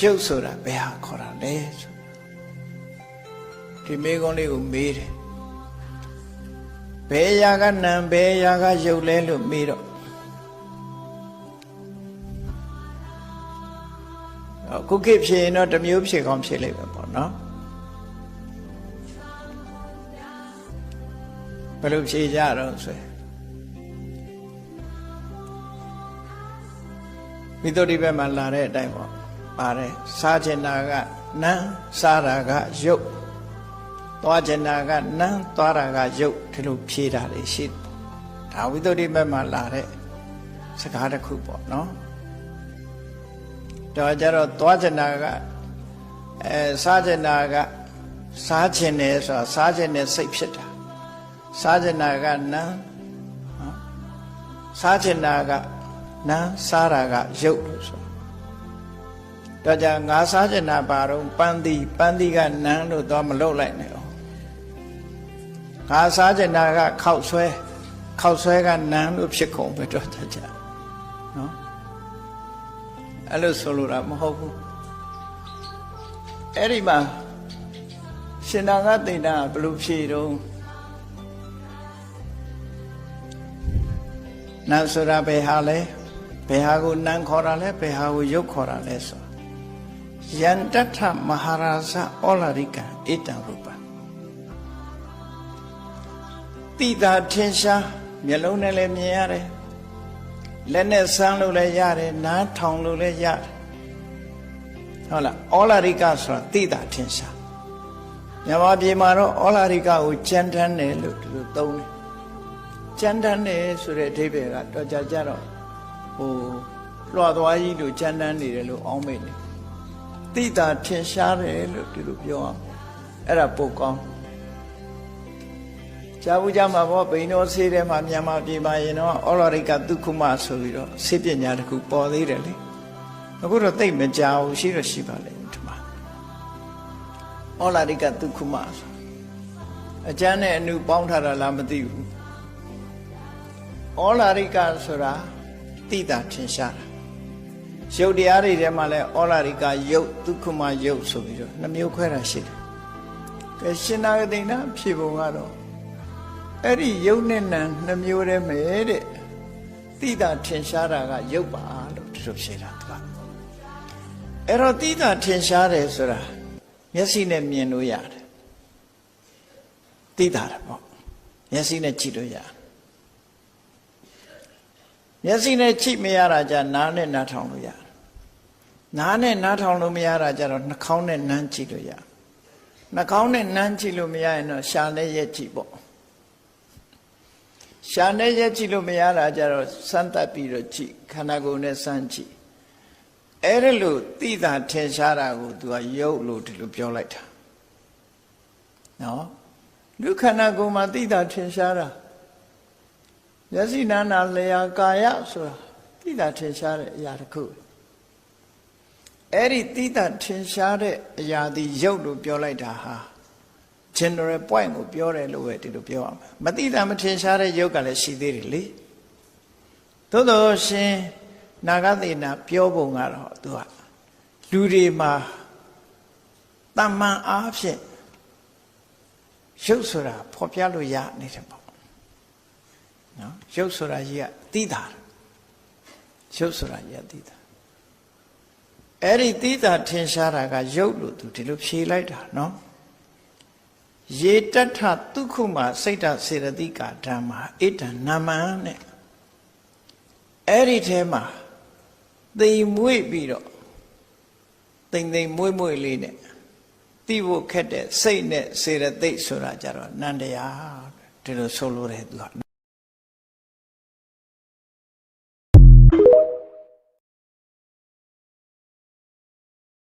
ရုပ်ဆိုတာဘယ်ဟာခေါ်တာလဲဆိုဒီမေကုန်းလေးကိုမေးတယ်ဘယ်ရာကနံဘယ်ရာကရုပ်လဲလို့မေးတော့အခုခေတ်ဖြစ်ရင်တော့တစ်မျိုးဖြစ်ကောင်းဖြစ်လိမ့်မယ်ပေါ့နော်ဘယ်လိုဖြေကြတော့ဆိုရင်မိတ္တုဒီဘက်မှာလာတဲ့အတိုင်းပေါ့ ပါတယ်စားချင်တာကနန်းစားတာကရုပ်သွားချင်တာကနန်းသွားတာကရုပ်ဒီလိုဖြေတာတွေရှိတယ်ဒါဝိတ္တုဒီဘက်မှာလာတဲ့စကားတစ်ခုပေါ့နော်တော့ကြတော့သွားချင်တာကအဲစားချင်တာကစားချင်တယ်ဆိုတာစားချင်တဲ့စိတ်ဖြစ်တာစားချင်တာကနန်းနော်စားချင်တာကနန်းစားတာကရုပ်လို့ဆို တော့ကြငါစားချင်တာပါတော့ပန်းတိပန်းတိကနန်းလို့တော့မလုပ်လိုက်နဲ့အောင်ငါစားချင်တာကခောက်ဆွဲခောက်ဆွဲကနန်းလို့ဖြစ်ကုန်ပဲတော့ကြကြနော်အဲ့လိုဆိုလိုတာမဟုတ်ဘူးအဲ့ဒီမှာရှင်နာကတိန်တာဘယ်လိုဖြေတော့နန်းဆိုတာဘယ်ဟာလဲဘယ်ဟာကိုနန်းခေါ်တာလဲဘယ်ဟာကိုရုပ်ခေါ်တာလဲဆို ယန္တထမဟာရာဇဩလာရိကဧတံရူပတိတာထင်ရှားမျက်လုံးနဲ့လည်းမြင်ရတယ်လက်နဲ့ဆန်းလို့လည်းရတယ်နားထောင်လို့လည်းရတယ်ဟုတ်လားဩလာရိကဆိုတာတိတာထင်ရှားမြန်မာပြည်မှာတော့ဩလာရိကကိုကြမ်းတမ်းတယ်လို့ဒီလိုသုံးတယ်ကြမ်းတမ်းတယ်ဆိုတဲ့အဓိပ္ပာယ်ကတော့ကြာကြတော့ဟိုလွှတ်သွားကြီးလို့ကြမ်းတမ်းနေတယ်လို့အောင်းမိတ်တယ် တိတာထင်ရှားတယ်လို့ဒီလိုပြောအောင်အဲ့ဒါပုတ်ကောင်းကြာဘူးကြမှာပေါ့ဘိန်းတော်ဆေးထဲမှာမြန်မာပြည်မှာရင်တော့ဩလောရိကဒုက္ခမဆိုပြီးတော့ဆေးပညာတစ်ခုပေါ်သေးတယ်လေအခုတော့သိမကြောက်ရှိတော့ရှိပါလိမ့်မယ်ဒီမှာဩလောရိကဒုက္ခမဆိုအကျမ်းနဲ့အနုပေါင်းထားတာလားမသိဘူးဩလာရိကဆိုတာတိတာထင်ရှားတာ ရုပ်တရားတွေထဲမှာလဲဩလာရိကယုတ်ဒုက္ခမယုတ်ဆိုပြီးတော့နှမျိုးခွဲတာရှိတယ်။ကဲရှင်နာဂတိနာဖြေပုံကတော့အဲ့ဒီယုတ်နဲ့နံနှမျိုးတည်းပဲတဲ့တိတာထင်ရှားတာကယုတ်ပါလို့ဒီလိုဖြေတာသူကအဲ့တော့တိတာထင်ရှားတယ်ဆိုတာမျက်စိနဲ့မြင်လို့ရတယ်တိတာတယ်ပေါ့မျက်စိနဲ့ကြည့်လို့ရတယ်မျက်စိနဲ့ကြည့်မရတာကြနားနဲ့နားထောင်လို့ရတယ် နားနဲ့နားထောင်လို့မရတာကြတော့နှာခေါင်းနဲ့နမ်းကြည့်လို့ရတယ်နှာခေါင်းနဲ့နမ်းကြည့်လို့မရရင်တော့ရှာနဲ့ရက်ကြည့်ပေါ့ရှာနဲ့ရက်ကြည့်လို့မရတာကြတော့စမ်းသပ်ပြီးတော့ကြည့်ခန္ဓာကိုယ်နဲ့စမ်းကြည့်အဲ့ဒါလို့သိတာထင်ရှားတာကို तू ကယုတ်လို့ဒီလိုပြောလိုက်တာနော်လူခန္ဓာကိုယ်မှာသိတာထင်ရှားတာမျက်စိနာနာလျာကာယဆိုတာသိတာထင်ရှားတဲ့အရာတစ်ခု အဲ့ဒီသိတာထင်ရှားတဲ့အရာဒီရုပ်လို့ပြောလိုက်တာဟာ general point ကိုပြောတယ်လို့ပဲဒီလိုပြောရမှာမသိတာမထင်ရှားတဲ့ရုပ်ကလည်းရှိသေးတယ်လေသို့တော်ရှင်နာဂသေနာပြောပုံကတော့သူကလူတွေမှာတမန်အားဖြင့်ရုပ်ဆိုတာဖော်ပြလို့ရနေတယ်ပေါ့နော်ရုပ်ဆိုတာကြီးကသိတာရုပ်ဆိုတာကြီးကသိတာ အဲ့ဒီသိတာထင်ရှားတာကရုပ်လို့သူဒီလိုဖြေလိုက်တာနော်ရေတထဒုက္ခမစိတ်တစေရတိကာဓမ္မာဣဒံနမံနဲ့အဲ့ဒီထဲမှာသိမ်မွေ့ပြီးတော့သိမ်သိမ်မွေ့မွေ့လေးနဲ့သိဖို့ခက်တဲ့စိတ်နဲ့စေရသိက်ဆိုတာကြတော့နန္တရားဒီလိုဆိုလိုတယ်သူက